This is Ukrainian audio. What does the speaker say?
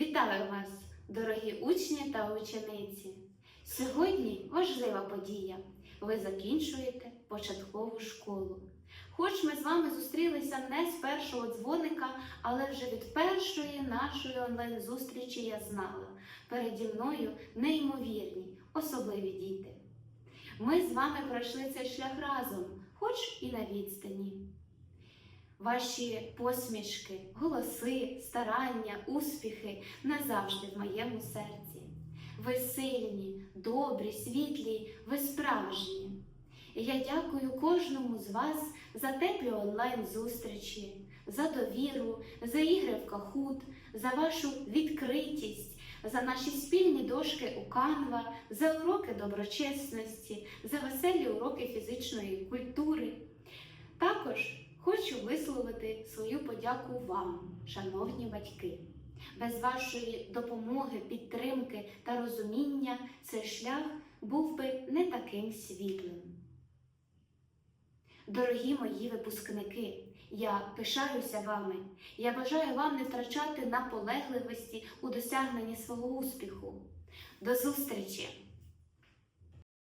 Вітаю вас, дорогі учні та учениці! Сьогодні важлива подія. Ви закінчуєте початкову школу. Хоч ми з вами зустрілися не з першого дзвоника, але вже від першої нашої онлайн-зустрічі я знала. Переді мною неймовірні, особливі діти. Ми з вами пройшли цей шлях разом, хоч і на відстані. Ваші посмішки, голоси, старання, успіхи назавжди в моєму серці. Ви сильні, добрі, світлі, ви справжні. Я дякую кожному з вас за теплі онлайн-зустрічі, за довіру, за ігри в кахут, за вашу відкритість, за наші спільні дошки у Канва, за уроки доброчесності, за веселі уроки фізичної культури. Також висловити свою подяку вам, шановні батьки. Без вашої допомоги, підтримки та розуміння цей шлях був би не таким світлим. Дорогі мої випускники, я пишаюся вами. Я бажаю вам не втрачати наполегливості у досягненні свого успіху. До зустрічі!